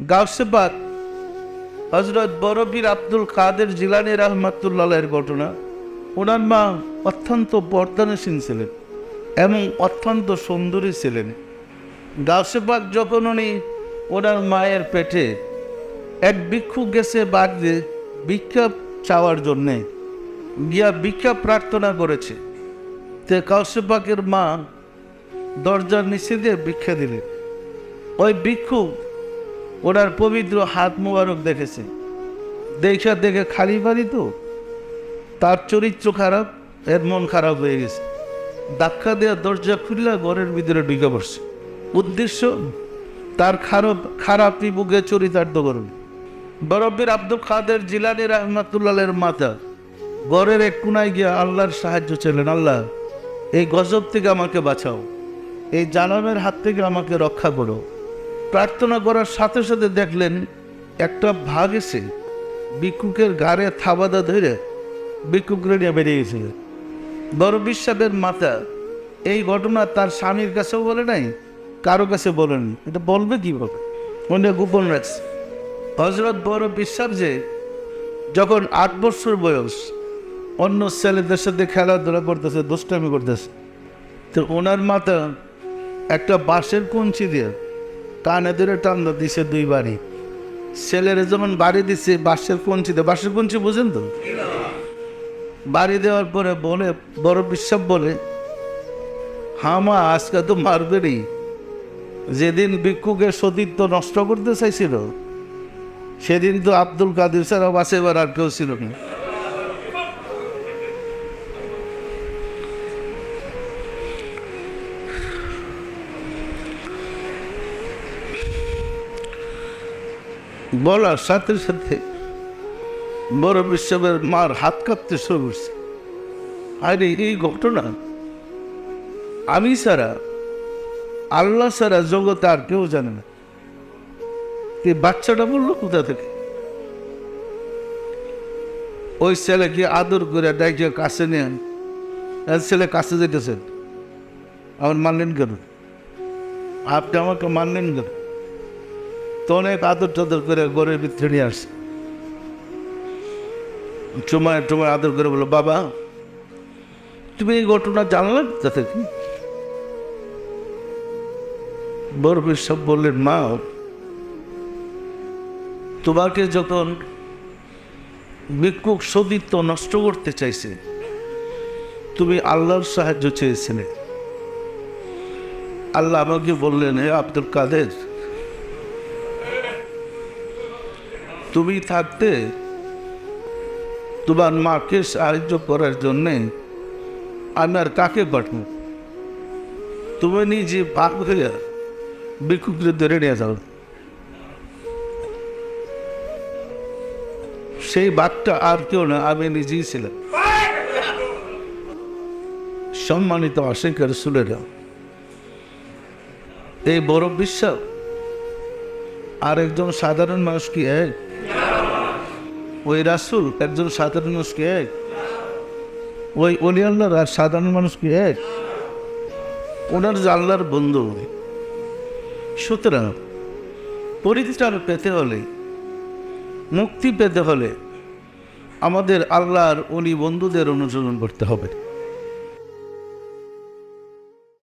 গাউসেবাদ হজরত বরবীর আব্দুল কাদের জিলানি রহমাতুল্লাহের ঘটনা ওনার মা অত্যন্ত বর্ধনশীল ছিলেন এবং অত্যন্ত সুন্দরী ছিলেন। গাউসেবাদ যখন উনি ওনার মায়ের পেটে এক ভিক্ষু গেছে বাড়িতে ভিক্ষা চাওয়ার জন্যে, গিয়া ভিক্ষা প্রার্থনা করেছে, তে কাউসেবাকের মা দরজার নিচে দিয়ে ভিক্ষা দিলেন। ওই ভিক্ষু ওনার পবিত্র হাত মোবারক দেখেছে। দেখা দেখে খালি বাড়ি তো। তার চরিত্র খারাপ, এর মন খারাপ হয়ে গেছে। ধাক্কা দেওয়া দরজা খুললা ঘরের ভিতরে ঢুকে পড়ছে। উদ্দেশ্য, তার খারাপ খারাপ বুকে চরিতার্থ করবে বরব্বির আব্দুল খাদের জিলানি রহমাতুল্লাহের মাতা। ঘরের এক কোনায় গিয়ে আল্লাহর সাহায্য চাইলেন, আল্লাহ, এই গজব থেকে আমাকে বাঁচাও। এই জানামের হাত থেকে আমাকে রক্ষা করো। প্রার্থনা করার সাথে সাথে দেখলেন একটা ভাগ এসে ভিক্ষুকের গাড়ে থাবাদা ধরে ভিক্ষুকরে নিয়ে বেরিয়ে গেছিল বড় বিশ্বাসের মাতা এই ঘটনা তার স্বামীর কাছেও বলে নাই, কারও কাছে বলেন এটা বলবে কীভাবে? মনে গোপন রাখছে। হজরত বড় বিশ্বাস যে, যখন আট বছর বয়স, অন্য ছেলেদের সাথে খেলাধুলা করতেছে, দুষ্টামি করতেছে, তো ওনার মাথা একটা বাঁশের কঞ্চি দিয়ে কানে ধরে টান দিছে দুই বাড়ি। ছেলেরা যেমন বাড়ি দিচ্ছে বাঁশের কঞ্চি দিয়ে বাঁশের কঞ্চি বুঝেন তো? বাড়ি দেওয়ার পরে বলে, বড় বিশ্বাস বলে হ্যাঁ মা, আজকে তো মারবেরই যেদিন ভিক্ষুকের সতীত্ব নষ্ট করতে চাইছিল, সেদিন তো আব্দুল কাদের ছাড়া বাসে এবার আর কেউ ছিল না। বলার সাথে সাথে বড় বিশ্বের মার হাত কাঁপতে শুরু করছে। আরে, এই ঘটনা আমি ছাড়া, আল্লাহ ছাড়া জগতে আর কেউ জানে না। বাচ্চাটা বলল কোথা থেকে? ওই ছেলেকে আদর করে ডাইকে কাছে নেন ছেলে কাছে যেতেছেন আমার মানলেন কেন? আপনি আমাকে মানলেন কেন? অনেক আদর টাদর করে ঘরের ভিতরে নিয়ে আসছে। চুমায় টুমায় আদর করে বলো বাবা, তুমি এই ঘটনা জানলে কোথা থেকে? বড় সব বললেন, মা, তোমাকে যখন ভিক্ষুক সতীত্ব নষ্ট করতে চাইছে, তুমি আল্লাহর সাহায্য চেয়েছিলে। আল্লাহ আমাকে বললেন, হে আব্দুল কাদের তুমি থাকতে তোমার মাকে সাহায্য করার জন্যে আমি আর কাকে পাঠাবো? তুমি নিজে ভাগ হয়ে ভিক্ষুকদের ধরে নিয়ে যাও। সেই বাঘটা আর কেউ না, আমি নিজেই ছিলাম। সম্মানিত অসংখ্য রসুলেরা, এই বড় বিশ্বাস আর একজন সাধারণ মানুষ কি এক? ওই রাসুল, একজন সাধারণ মানুষ কি এক? ওই অলি আল্লাহর আর সাধারণ মানুষ কি এক? ওনার যে বন্ধু সুতরাং পরিত্রাণ পেতে হলে, মুক্তি পেতে হলে আমাদের আল্লাহর অলি বন্ধুদের অনুসরণ করতে হবে।